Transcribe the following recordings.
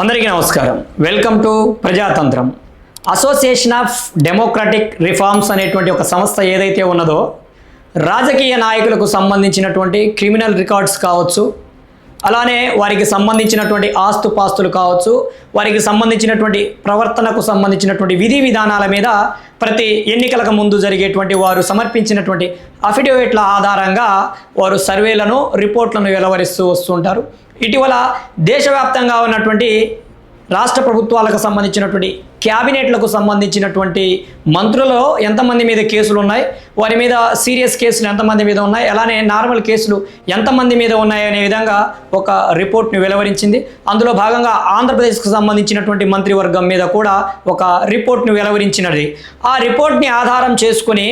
అందరికీ నమస్కారం. Welcome to Prajatantram. Association of democratic reforms అనేటువంటి ఒక సంస్థ ఏదైతే ఉన్నదో రాజకీయ నాయకులకు సంబంధించినటువంటి క్రిమినల్ రికార్డ్స్ కావచ్చు అలానే వారికి సంబంధించినటువంటి ఆస్తుపాస్తులు కావచ్చు వారికి సంబంధించినటువంటి ప్రవర్తనకు సంబంధించినటువంటి విధి విధానాల మీద ప్రతి ఎన్నికలకు ముందు జరిగేటువంటి వారు సమర్పించినటువంటి అఫిడవిట్ల ఆధారంగా వారు సర్వేలను రిపోర్ట్లను వెలువరిస్తూ వస్తుంటారు. ఇటీవల దేశవ్యాప్తంగా ఉన్నటువంటి రాష్ట్ర ప్రభుత్వాలకు సంబంధించినటువంటి క్యాబినెట్లకు సంబంధించినటువంటి మంత్రులలో ఎంతమంది మీద కేసులు ఉన్నాయి? వారి మీద సీరియస్ కేసులు ఎంతమంది మీద ఉన్నాయి? అలానే నార్మల్ కేసులు ఎంతమంది మీద ఉన్నాయి అనే విధంగా ఒక రిపోర్ట్ని వెలువరించింది. అందులో భాగంగా ఆంధ్రప్రదేశ్కు సంబంధించినటువంటి మంత్రివర్గం మీద కూడా ఒక రిపోర్ట్ని వెలువరించినది. ఆ రిపోర్ట్ని ఆధారం చేసుకుని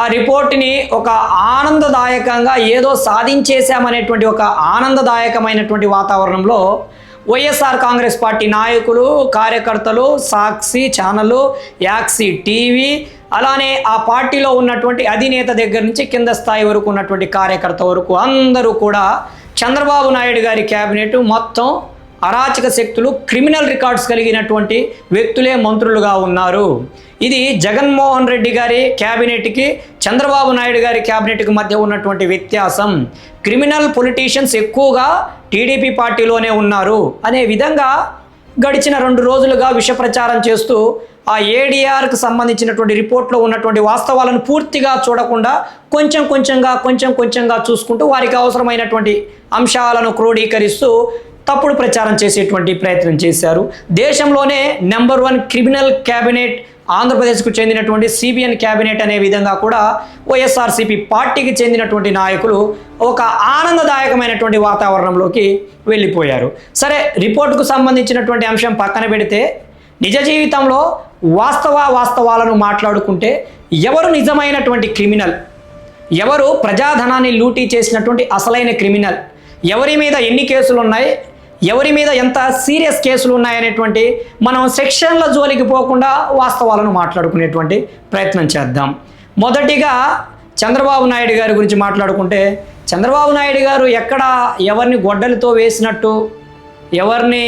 ఆ రిపోర్ట్ని ఒక ఆనందదాయకంగా ఏదో సాధించేశామనేటువంటి ఒక ఆనందదాయకమైనటువంటి వాతావరణంలో వైఎస్ఆర్ కాంగ్రెస్ పార్టీ నాయకులు కార్యకర్తలు సాక్షి ఛానళ్ళు యాక్సీ టీవీ అలానే ఆ పార్టీలో ఉన్నటువంటి అధినేత దగ్గర నుంచి కింద స్థాయి వరకు ఉన్నటువంటి కార్యకర్త వరకు అందరూ కూడా చంద్రబాబు నాయుడు గారి క్యాబినెట్ మొత్తం అరాచక శక్తులు క్రిమినల్ రికార్డ్స్ కలిగినటువంటి వ్యక్తులే మంత్రులుగా ఉన్నారు. ఇది జగన్మోహన్ రెడ్డి గారి క్యాబినెట్కి చంద్రబాబు నాయుడు గారి క్యాబినెట్కి మధ్య ఉన్నటువంటి వ్యత్యాసం. క్రిమినల్ పొలిటీషియన్స్ ఎక్కువగా టీడీపీ పార్టీలోనే ఉన్నారు. అనే విధంగా గడిచిన రెండు రోజులుగా విష ప్రచారం చేస్తూ ఆ ఏడీఆర్కి సంబంధించినటువంటి రిపోర్ట్లో ఉన్నటువంటి వాస్తవాలను పూర్తిగా చూడకుండా కొంచెం కొంచెంగా కొంచెం కొంచెంగా చూసుకుంటూ వారికి అవసరమైనటువంటి అంశాలను క్రోడీకరిస్తూ తప్పుడు ప్రచారం చేసేటువంటి ప్రయత్నం చేశారు. దేశంలోనే నెంబర్ వన్ క్రిమినల్ క్యాబినెట్ ఆంధ్రప్రదేశ్కు చెందినటువంటి సిబిఎన్ క్యాబినెట్ అనే విధంగా కూడా వైఎస్ఆర్సీపీ పార్టీకి చెందినటువంటి నాయకులు ఒక ఆనందదాయకమైనటువంటి వాతావరణంలోకి వెళ్ళిపోయారు. సరే రిపోర్టుకు సంబంధించినటువంటి అంశం పక్కన పెడితే నిజ జీవితంలో వాస్తవ వాస్తవాలను మాట్లాడుకుంటే ఎవరు నిజమైనటువంటి క్రిమినల్? ఎవరు ప్రజాధనాన్ని లూటీ చేసినటువంటి అసలైన క్రిమినల్? ఎవరి మీద ఎన్ని కేసులు ఉన్నాయి ఎవరి మీద ఎంత సీరియస్ కేసులు ఉన్నాయనేటువంటి మనం సెక్షన్ల జోలికి పోకుండా వాస్తవాలను మాట్లాడుకునేటువంటి ప్రయత్నం చేద్దాం. మొదటిగా చంద్రబాబు నాయుడు గారి గురించి మాట్లాడుకుంటే చంద్రబాబు నాయుడు గారు ఎక్కడ ఎవరిని గొడ్డలితో వేసినట్టు ఎవరిని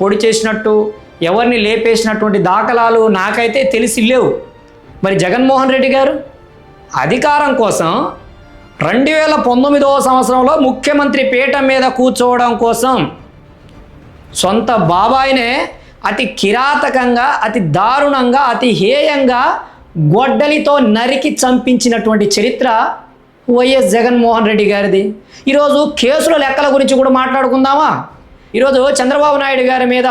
పొడి చేసినట్టు ఎవరిని లేపేసినటువంటి దాఖలాలు నాకైతే తెలిసి లేవు. మరి జగన్మోహన్ రెడ్డి గారు అధికారం కోసం రెండు వేల పంతొమ్మిదవ సంవత్సరంలో ముఖ్యమంత్రి పీఠం మీద కూర్చోవడం కోసం సొంత బాబాయినే అతి కిరాతకంగా అతి దారుణంగా అతి హేయంగా గొడ్డలితో నరికి చంపించినటువంటి చరిత్ర వైఎస్ జగన్మోహన్ రెడ్డి గారిది. ఈరోజు కేసుల లెక్కల గురించి కూడా మాట్లాడుకుందామా? ఈరోజు చంద్రబాబు నాయుడు గారి మీద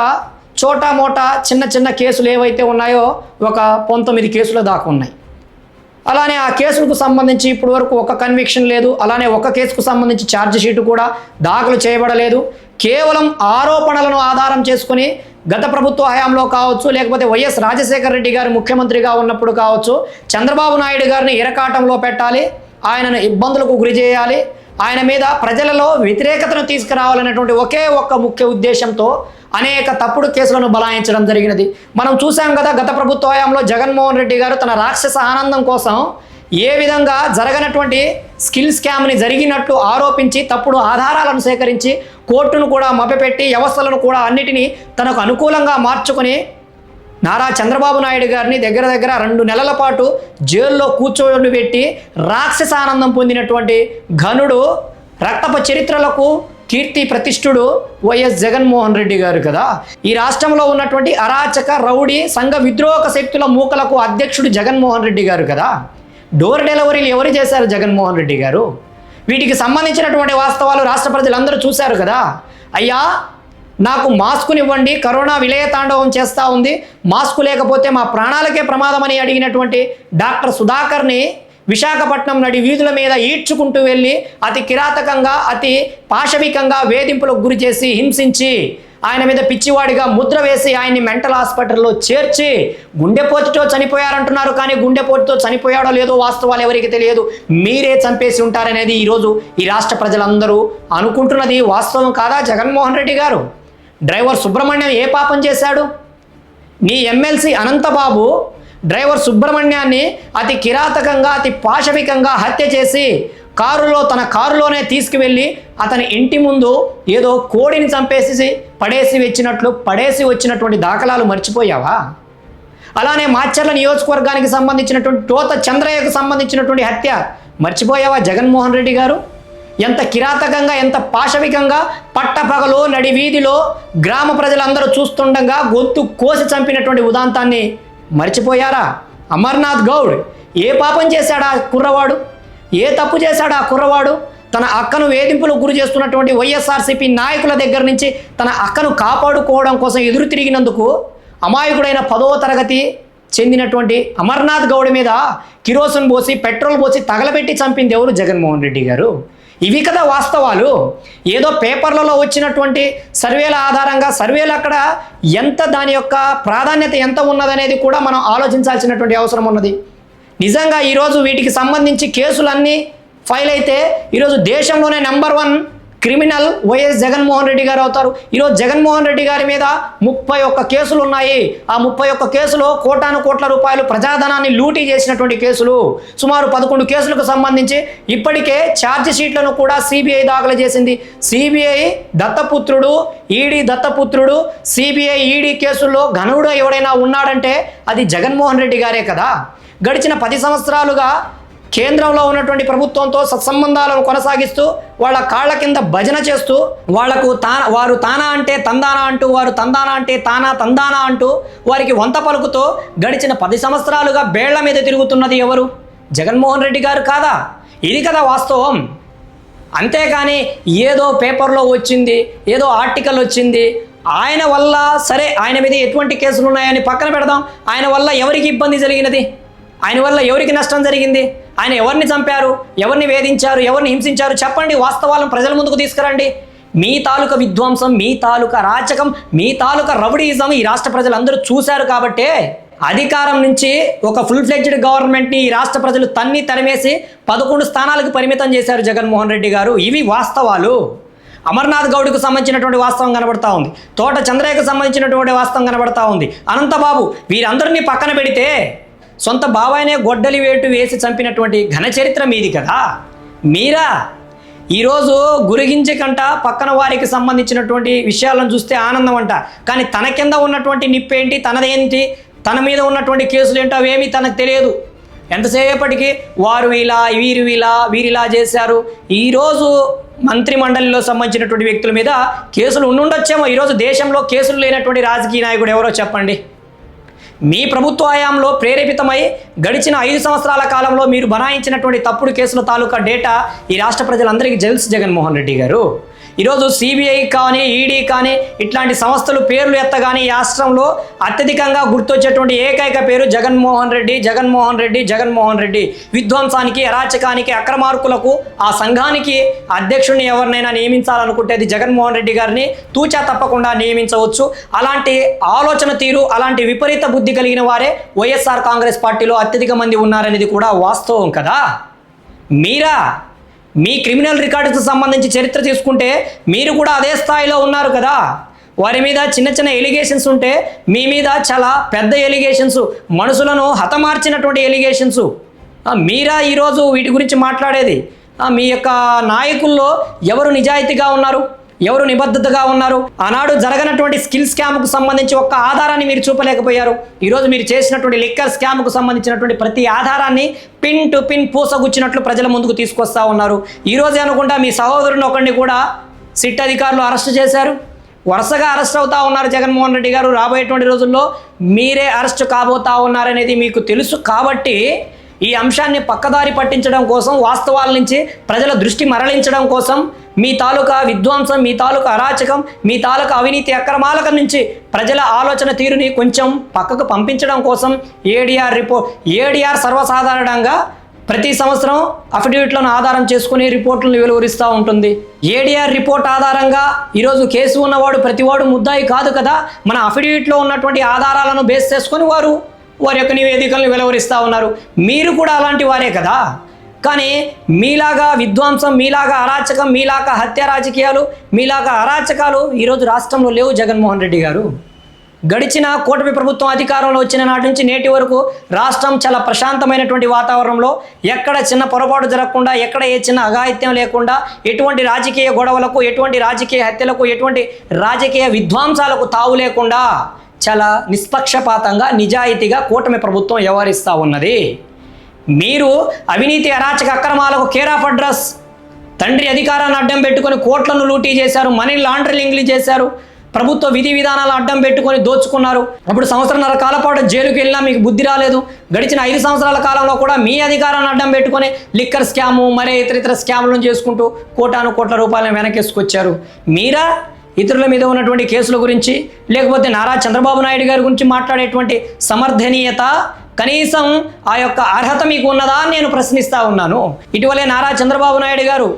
చోటా మోటా చిన్న చిన్న కేసులు ఏవైతే ఉన్నాయో ఒక పంతొమ్మిది కేసుల దాకా ఉన్నాయి. అలానే ఆ కేసులకు సంబంధించి ఇప్పటి వరకు ఒక కన్విక్షన్ లేదు. అలానే ఒక కేసుకు సంబంధించి ఛార్జ్ షీట్ కూడా దాఖలు చేయబడలేదు. కేవలం ఆరోపణలను ఆధారం చేసుకుని గత ప్రభుత్వ హయాంలో కావచ్చు లేకపోతే వైఎస్ రాజశేఖర రెడ్డి గారు ముఖ్యమంత్రిగా ఉన్నప్పుడు కావచ్చు చంద్రబాబు నాయుడు గారిని ఇరకాటంలో పెట్టాలి ఆయనను ఇబ్బందులకు గురి చేయాలి ఆయన మీద ప్రజలలో వ్యతిరేకతను తీసుకురావాలనేటువంటి ఒకే ఒక్క ముఖ్య ఉద్దేశంతో అనేక తప్పుడు కేసులను బలాయించడం జరిగినది. మనం చూసాం కదా గత ప్రభుత్వ హయాంలో జగన్మోహన్ రెడ్డి గారు తన రాక్షస ఆనందం కోసం ఏ విధంగా జరగనటువంటి స్కిల్ స్కామ్ని జరిగినట్లు ఆరోపించి తప్పుడు ఆధారాలను సేకరించి కోర్టును కూడా మభ్యపెట్టి వ్యవస్థలను కూడా అన్నిటినీ తనకు అనుకూలంగా మార్చుకొని నారా చంద్రబాబు నాయుడు గారిని దగ్గర దగ్గర రెండు నెలల పాటు జైల్లో కూర్చోని పెట్టి రాక్షస ఆనందం పొందినటువంటి ఘనుడు రక్తప చరిత్రలకు కీర్తి ప్రతిష్ఠుడు వైఎస్ జగన్మోహన్ రెడ్డి గారు కదా. ఈ రాష్ట్రంలో ఉన్నటువంటి అరాచక రౌడీ సంఘ విద్రోహక శక్తుల మూకలకు అధ్యక్షుడు జగన్మోహన్ రెడ్డి గారు కదా. డోర్ డెలివరీలు ఎవరు చేశారు జగన్మోహన్ రెడ్డి గారు? వీటికి సంబంధించినటువంటి వాస్తవాలు రాష్ట్ర ప్రజలందరూ చూశారు కదా? అయ్యా నాకు మాస్కునివ్వండి కరోనా విలయ తాండవం చేస్తూ ఉంది. మాస్కు లేకపోతే మా ప్రాణాలకే ప్రమాదమని అడిగినటువంటి డాక్టర్ సుధాకర్ని విశాఖపట్నం నడి వీధుల మీద ఈడ్చుకుంటూ వెళ్ళి అతి కిరాతకంగా అతి పాశవికంగా వేధింపులకు గురి చేసి హింసించి ఆయన మీద పిచ్చివాడిగా ముద్ర వేసి ఆయన్ని మెంటల్ హాస్పిటల్లో చేర్చి గుండెపోటుతో చనిపోయారంటున్నారు. కానీ గుండెపోటుతో చనిపోయాడో లేదో వాస్తవాలు ఎవరికి తెలియదు. మీరే చంపేసి ఉంటారనేది ఈరోజు ఈ రాష్ట్ర ప్రజలందరూ అనుకుంటున్నది వాస్తవం కాదా? జగన్మోహన్ రెడ్డి గారు డ్రైవర్ సుబ్రహ్మణ్యం ఏ పాపం చేశాడు? నీ ఎమ్మెల్సీ అనంతబాబు డ్రైవర్ సుబ్రహ్మణ్యాన్ని అతి కిరాతకంగా అతి పాశవికంగా హత్య చేసి కారులో తన కారులోనే తీసుకువెళ్ళి అతని ఇంటి ముందు ఏదో కోడిని చంపేసి పడేసి వచ్చినట్లు పడేసి వచ్చినటువంటి దాఖలాలు మర్చిపోయావా? అలానే మాచర్ల నియోజకవర్గానికి సంబంధించినటువంటి టోత చంద్రయ్యకు సంబంధించినటువంటి హత్య మర్చిపోయావా జగన్మోహన్ రెడ్డి గారు? ఎంత కిరాతకంగా ఎంత పాశవికంగా పట్టపగలో నడి వీధిలో గ్రామ ప్రజలందరూ చూస్తుండగా గొంతు కోసి చంపినటువంటి ఉదాంతాన్ని మర్చిపోయారా? అమర్నాథ్ గౌడ్ ఏ పాపం చేశాడా కుర్రవాడు? ఏ తప్పు చేశాడా కుర్రవాడు? తన అక్కను వేధింపులకు గురి చేస్తున్నటువంటి వైఎస్ఆర్సీపీ నాయకుల దగ్గర నుంచి తన అక్కను కాపాడుకోవడం కోసం ఎదురు తిరిగినందుకు అమాయకుడైన పదవ తరగతి చెందినటువంటి అమర్నాథ్ గౌడ్ మీద కిరోసిన్ పోసి పెట్రోల్ పోసి తగలబెట్టి చంపింది ఎవరు? జగన్మోహన్ రెడ్డి గారు. ఇవి కదా వాస్తవాలు. ఏదో పేపర్లలో వచ్చినటువంటి సర్వేల ఆధారంగా సర్వేలు అక్కడ ఎంత దాని యొక్క ప్రాధాన్యత ఎంత ఉన్నదనేది కూడా మనం ఆలోచించాల్సినటువంటి అవసరం ఉన్నది. నిజంగా ఈరోజు వీటికి సంబంధించి కేసులన్నీ ఫైల్ అయితే ఈరోజు దేశంలోనే number one criminal YS Jaganmohan Reddy గారు అవుతారు. ఈరోజు జగన్మోహన్ రెడ్డి గారి మీద ముప్పై ఒక్క కేసులు ఉన్నాయి. ఆ ముప్పై ఒక్క కేసులో కోటాను కోట్ల రూపాయలు ప్రజాధనాన్ని లూటీ చేసినటువంటి కేసులు సుమారు పదకొండు కేసులకు సంబంధించి ఇప్పటికే ఛార్జ్ షీట్లను కూడా సిబిఐ దాఖలు చేసింది. సిబిఐ దత్తపుత్రుడు ఈడీ దత్తపుత్రుడు సిబిఐ ఈడీ కేసుల్లో ఘనుడు ఎవడైనా ఉన్నాడంటే అది జగన్మోహన్ రెడ్డి గారే కదా. గడిచిన పది సంవత్సరాలుగా కేంద్రంలో ఉన్నటువంటి ప్రభుత్వంతో సత్సంబంధాలను కొనసాగిస్తూ వాళ్ళ కాళ్ళ కింద భజన చేస్తూ వాళ్ళకు తా వారు తానా అంటే తందానా అంటూ వారు తందానా అంటే తానా తందానా అంటూ వారికి వంత పలుకుతో గడిచిన పది సంవత్సరాలుగా బేళ్ళ మీద తిరుగుతున్నది ఎవరు? జగన్మోహన్ రెడ్డి గారు కాదా? ఇది కదా వాస్తవం. అంతేకాని ఏదో పేపర్లో వచ్చింది ఏదో ఆర్టికల్ వచ్చింది ఆయన వల్ల సరే ఆయన మీద ఎటువంటి కేసులు ఉన్నాయని పక్కన పెడదాం ఆయన వల్ల ఎవరికి ఇబ్బంది జరిగినది? ఆయన వల్ల ఎవరికి నష్టం జరిగింది? ఆయన ఎవరిని చంపారు? ఎవరిని వేధించారు? ఎవరిని హింసించారు? చెప్పండి వాస్తవాలను ప్రజల ముందుకు తీసుకురండి. మీ తాలూకా విధ్వంసం మీ తాలూకా రాచకం మీ తాలూకా రౌడీయిజం ఈ రాష్ట్ర ప్రజలందరూ చూశారు కాబట్టే అధికారం నుంచి ఒక ఫుల్ ఫ్లెడ్జ్డ్ గవర్నమెంట్ని ఈ రాష్ట్ర ప్రజలు తన్ని తరిమేసి పదకొండు స్థానాలకు పరిమితం చేశారు జగన్మోహన్ రెడ్డి గారు. ఇవి వాస్తవాలు. అమర్నాథ్ గౌడ్కు సంబంధించినటువంటి వాస్తవం కనబడతా ఉంది. తోట చంద్రయ్యకు సంబంధించినటువంటి వాస్తవం కనబడతా ఉంది. అనంతబాబు వీరందరినీ పక్కన పెడితే సొంత బాబాయినే గొడ్డలి వేటు వేసి చంపినటువంటి ఘన చరిత్ర మీది కదా. మీరా? ఈరోజు గురిగించి కంట పక్కన వారికి సంబంధించినటువంటి విషయాలను చూస్తే ఆనందం అంట కానీ తన కింద ఉన్నటువంటి నిప్పేంటి తనదేంటి తన మీద ఉన్నటువంటి కేసులు ఏంటో అవేమీ తనకు తెలియదు. ఎంతసేపటికి వారు ఇలా వీరు ఇలా వీరిలా చేశారు. ఈరోజు మంత్రి మండలిలో సంబంధించినటువంటి వ్యక్తుల మీద కేసులు ఉండుండొచ్చేమో. ఈరోజు దేశంలో కేసులు లేనటువంటి రాజకీయ నాయకుడు ఎవరో చెప్పండి. మీ ప్రభుత్వ హయాంలో ప్రేరేపితమై గడిచిన ఐదు సంవత్సరాల కాలంలో మీరు బనాయించినటువంటి తప్పుడు కేసుల తాలూకా డేటా ఈ రాష్ట్ర ప్రజలందరికీ తెలుసు జగన్మోహన్ రెడ్డి గారు. ఈరోజు సిబిఐ కానీ ఈడీ కానీ ఇట్లాంటి సంస్థలు పేర్లు ఎత్తగానే ఈ రాష్ట్రంలో అత్యధికంగా గుర్తొచ్చేటువంటి ఏకైక పేరు జగన్మోహన్ రెడ్డి జగన్మోహన్ రెడ్డి జగన్మోహన్ రెడ్డి. విధ్వంసానికి అరాచకానికి అక్రమార్కులకు ఆ సంఘానికి అధ్యక్షుడిని ఎవరినైనా నియమించాలనుకుంటే అది జగన్మోహన్ రెడ్డి గారిని తూచా తప్పకుండా నియమించవచ్చు. అలాంటి ఆలోచన తీరు అలాంటి విపరీత బుద్ధి కలిగిన వారే వైఎస్ఆర్ కాంగ్రెస్ పార్టీలో అత్యధిక మంది ఉన్నారనేది కూడా వాస్తవం కదా? మీరా? మీ క్రిమినల్ రికార్డుకు సంబంధించి చరిత్ర తీసుకుంటే మీరు కూడా అదే స్థాయిలో ఉన్నారు కదా. వారి మీద చిన్న చిన్న ఎలిగేషన్స్ ఉంటే మీ మీద చాలా పెద్ద ఎలిగేషన్స్ మనుషులను హతమార్చినటువంటి ఎలిగేషన్స్. మీరా ఈరోజు వీటి గురించి మాట్లాడేది? మీ యొక్క నాయకుల్లో ఎవరు నిజాయితీగా ఉన్నారు? ఎవరు నిబద్ధతగా ఉన్నారు? ఆనాడు జరగనటువంటి స్కిల్ స్కామ్కు సంబంధించి ఒక్క ఆధారాన్ని మీరు చూపలేకపోయారు. ఈరోజు మీరు చేసినటువంటి లిక్కర్ స్కామ్కు సంబంధించినటువంటి ప్రతి ఆధారాన్ని పిన్ టు పిన్ పూసగుచ్చినట్లు ప్రజల ముందుకు తీసుకొస్తా ఉన్నారు. ఈరోజే అనుకుంటా మీ సహోదరుని ఒకరిని కూడా సిట్ అధికారులు అరెస్ట్ చేశారు. వరుసగా అరెస్ట్ అవుతా ఉన్నారు జగన్మోహన్ రెడ్డి గారు. రాబోయేటువంటి రోజుల్లో మీరే అరెస్ట్ కాబోతా ఉన్నారనేది మీకు తెలుసు. కాబట్టి ఈ అంశాన్ని పక్కదారి పట్టించడం కోసం వాస్తవాల నుంచి ప్రజల దృష్టి మరలించడం కోసం మీ తాలూకా విధ్వంసం మీ తాలూకా అరాచకం మీ తాలూకా అవినీతి అక్రమాలక నుంచి ప్రజల ఆలోచన తీరుని కొంచెం పక్కకు పంపించడం కోసం ఏడిఆర్ రిపోర్ట్ ఏడిఆర్ సర్వసాధారణంగా ప్రతి సంవత్సరం అఫిడవిట్లను ఆధారం చేసుకుని రిపోర్టులను వెలువరిస్తూ ఉంటుంది. ఏడిఆర్ రిపోర్ట్ ఆధారంగా ఈరోజు కేసు ఉన్నవాడు ప్రతివాడు ముద్దాయి కాదు కదా? మన అఫిడవిట్లో ఉన్నటువంటి ఆధారాలను బేస్ చేసుకొని వారు వారి యొక్క నివేదికలను వెలువరిస్తూ ఉన్నారు. మీరు కూడా అలాంటి వారే కదా? కానీ మీలాగా విధ్వంసం మీలాగా అరాచకం మీలాగా హత్య రాజకీయాలు మీలాగా అరాచకాలు ఈరోజు రాష్ట్రంలో లేవు జగన్మోహన్ రెడ్డి గారు. గడిచిన కూటమి ప్రభుత్వం అధికారంలో వచ్చిన నాటి నుంచి నేటి వరకు రాష్ట్రం చాలా ప్రశాంతమైనటువంటి వాతావరణంలో ఎక్కడ చిన్న పొరపాటు జరగకుండా ఎక్కడ ఏ చిన్న అఘాయిత్యం లేకుండా ఎటువంటి రాజకీయ గొడవలకు ఎటువంటి రాజకీయ హత్యలకు ఎటువంటి రాజకీయ విధ్వంసాలకు తావు లేకుండా చాలా నిష్పక్షపాతంగా నిజాయితీగా కూటమి ప్రభుత్వం వ్యవహరిస్తూ ఉన్నది. మీరు అవినీతి అరాచక అక్రమాలకు కేర్ ఆఫ్ అడ్రస్ తండ్రి అధికారాన్ని అడ్డం పెట్టుకొని కోట్లను లూటీ చేశారు మనీ లాండరింగ్లు చేశారు ప్రభుత్వ విధి విధానాలు అడ్డం పెట్టుకొని దోచుకున్నారు. అప్పుడు సంవత్సరంన్నర కాల పాటు జైలుకి వెళ్ళినా మీకు బుద్ధి రాలేదు. గడిచిన ఐదు సంవత్సరాల కాలంలో కూడా మీ అధికారాన్ని అడ్డం పెట్టుకొని లిక్కర్ స్కాము మరే ఇతర ఇతర స్కాములను చేసుకుంటూ కోటాను కోట్ల రూపాయలను వెనకేసుకొచ్చారు. మీరా ఇతరుల మీద ఉన్నటువంటి కేసుల గురించి లేకపోతే నారా చంద్రబాబు నాయుడు గారి గురించి మాట్లాడేటువంటి సమర్థనీయత కనీసం ఆ యొక్క అర్హత మీకు ఉన్నదా అని నేను ప్రశ్నిస్తా ఉన్నాను. ఇటీవలే నారా చంద్రబాబు నాయుడు గారు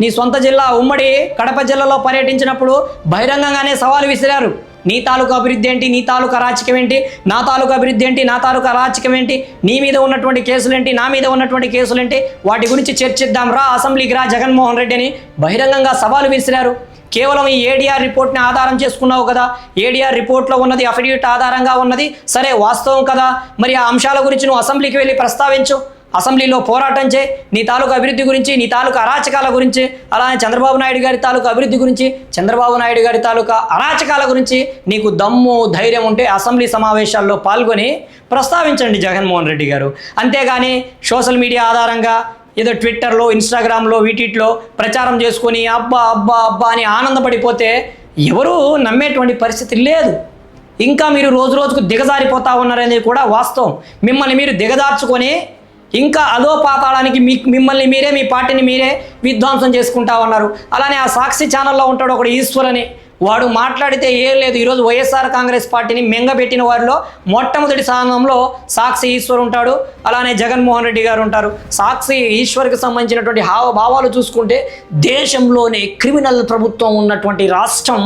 నీ సొంత జిల్లా ఉమ్మడి కడప జిల్లాలో పర్యటించినప్పుడు బహిరంగంగానే సవాలు విసిరారు. నీ తాలూకు అభివృద్ధి ఏంటి? నీ తాలూకు అరాచకం ఏంటి? నా తాలూకు అభివృద్ధి ఏంటి? నా తాలూకు అరాచకం ఏంటి? నీ మీద ఉన్నటువంటి కేసులు ఏంటి? నా మీద ఉన్నటువంటి కేసులు ఏంటి? వాటి గురించి చర్చిద్దాం రా అసెంబ్లీకి రా జగన్మోహన్ రెడ్డి అని బహిరంగంగా సవాలు విసిరారు. కేవలం ఈ ఏడీఆర్ రిపోర్ట్ని ఆధారం చేసుకున్నావు కదా? ఏడీఆర్ రిపోర్ట్లో ఉన్నది అఫిడవిట్ ఆధారంగా ఉన్నది. సరే వాస్తవం కదా. మరి ఆ అంశాల గురించి నువ్వు అసెంబ్లీకి వెళ్ళి ప్రస్తావించు. అసెంబ్లీలో పోరాటం చే నీ తాలూకు అభివృద్ధి గురించి నీ తాలూకు అరాచకాల గురించి అలానే చంద్రబాబు నాయుడు గారి తాలూకు అభివృద్ధి గురించి చంద్రబాబు నాయుడు గారి తాలూకా అరాచకాల గురించి నీకు దమ్ము ధైర్యం ఉంటే అసెంబ్లీ సమావేశాల్లో పాల్గొని ప్రస్తావించండి జగన్మోహన్ రెడ్డి గారు. అంతేగాని సోషల్ మీడియా ఆధారంగా ఏదో ట్విట్టర్లో ఇన్స్టాగ్రామ్లో వీటిట్లో ప్రచారం చేసుకొని అబ్బా అబ్బా అబ్బా అని ఆనందపడిపోతే ఎవరూ నమ్మేటువంటి పరిస్థితి లేదు. ఇంకా మీరు రోజు రోజుకు దిగజారిపోతా ఉన్నారనేది కూడా వాస్తవం. మిమ్మల్ని మీరు దిగజార్చుకొని ఇంకా అదో పాతాళానికి మీ మిమ్మల్ని మీరే మీ పార్టీని మీరే విధ్వంసం చేసుకుంటా ఉన్నారు. అలానే ఆ సాక్షి ఛానల్లో ఉంటాడు ఒకడు ఈశ్వరని. వాడు మాట్లాడితే ఏం లేదు. ఈరోజు వైఎస్ఆర్ కాంగ్రెస్ పార్టీని మెంగబెట్టిన వారిలో మొట్టమొదటి స్థానంలో సాక్షి ఈశ్వర్ ఉంటాడు. అలానే జగన్మోహన్ రెడ్డి గారు ఉంటారు. సాక్షి ఈశ్వర్కి సంబంధించినటువంటి హావభావాలు చూసుకుంటే దేశంలోనే క్రిమినల్ ప్రభుత్వం ఉన్నటువంటి రాష్ట్రం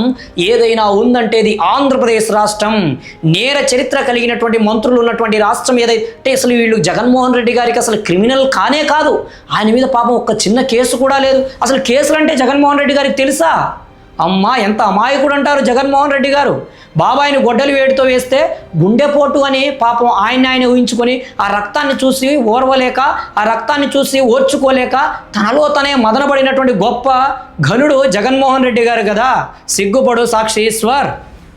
ఏదైనా ఉందంటే ఇది ఆంధ్రప్రదేశ్ రాష్ట్రం. నేర చరిత్ర కలిగినటువంటి మంత్రులు ఉన్నటువంటి రాష్ట్రం ఏదైతే అసలు వీళ్ళు జగన్మోహన్ రెడ్డి గారికి అసలు క్రిమినల్ కానే కాదు. ఆయన మీద పాపం ఒక్క చిన్న కేసు కూడా లేదు. అసలు కేసులు అంటే జగన్మోహన్ రెడ్డి గారికి తెలుసా? అమ్మా ఎంత అమాయకుడు అంటారు జగన్మోహన్ రెడ్డి గారు? బాబాయిని గొడ్డలి వేడితో వేస్తే గుండెపోటు అని పాపం ఆయన ఆయన ఊహించుకొని ఆ రక్తాన్ని చూసి ఓర్వలేక ఆ రక్తాన్ని చూసి ఓర్చుకోలేక తనలో తనే మదనబడినటువంటి గొప్ప ఘనుడు జగన్మోహన్ రెడ్డి గారు కదా? సిగ్గుపడు సాక్షి ఈశ్వర్.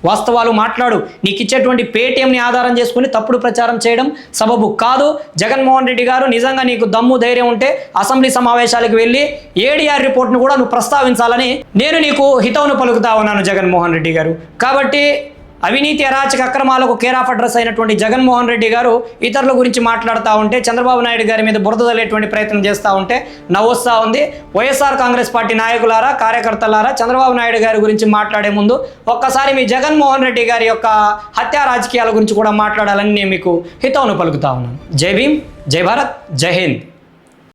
వాస్తవాలు మాట్లాడు. నీకు ఇచ్చేటువంటి పేటీఎంని ఆధారం చేసుకుని తప్పుడు ప్రచారం చేయడం సబబు కాదు. జగన్మోహన్ రెడ్డి గారు నిజంగా నీకు దమ్ము ధైర్యం ఉంటే అసెంబ్లీ సమావేశాలకు వెళ్ళి ఏడీఆర్ రిపోర్ట్ను కూడా నువ్వు ప్రస్తావించాలని నేను నీకు హితవును పలుకుతా ఉన్నాను జగన్మోహన్ రెడ్డి గారు. కాబట్టి అవినీతి అరాచక అక్రమాలకు కేర్ ఆఫ్ అడ్రస్ అయినటువంటి జగన్మోహన్ రెడ్డి గారు ఇతరుల గురించి మాట్లాడుతూ ఉంటే చంద్రబాబు నాయుడు గారి మీద బురద తల్లేటువంటి ప్రయత్నం చేస్తూ ఉంటే నవ్వొస్తూ ఉంది. వైఎస్ఆర్ కాంగ్రెస్ పార్టీ నాయకులారా కార్యకర్తలారా చంద్రబాబు నాయుడు గారి గురించి మాట్లాడే ముందు ఒక్కసారి మీ జగన్మోహన్ రెడ్డి గారి యొక్క హత్యా రాజకీయాల గురించి కూడా మాట్లాడాలని నేను మీకు హితవును పలుకుతా ఉన్నాను. జై భీమ్ జై భారత్ జై హింద్.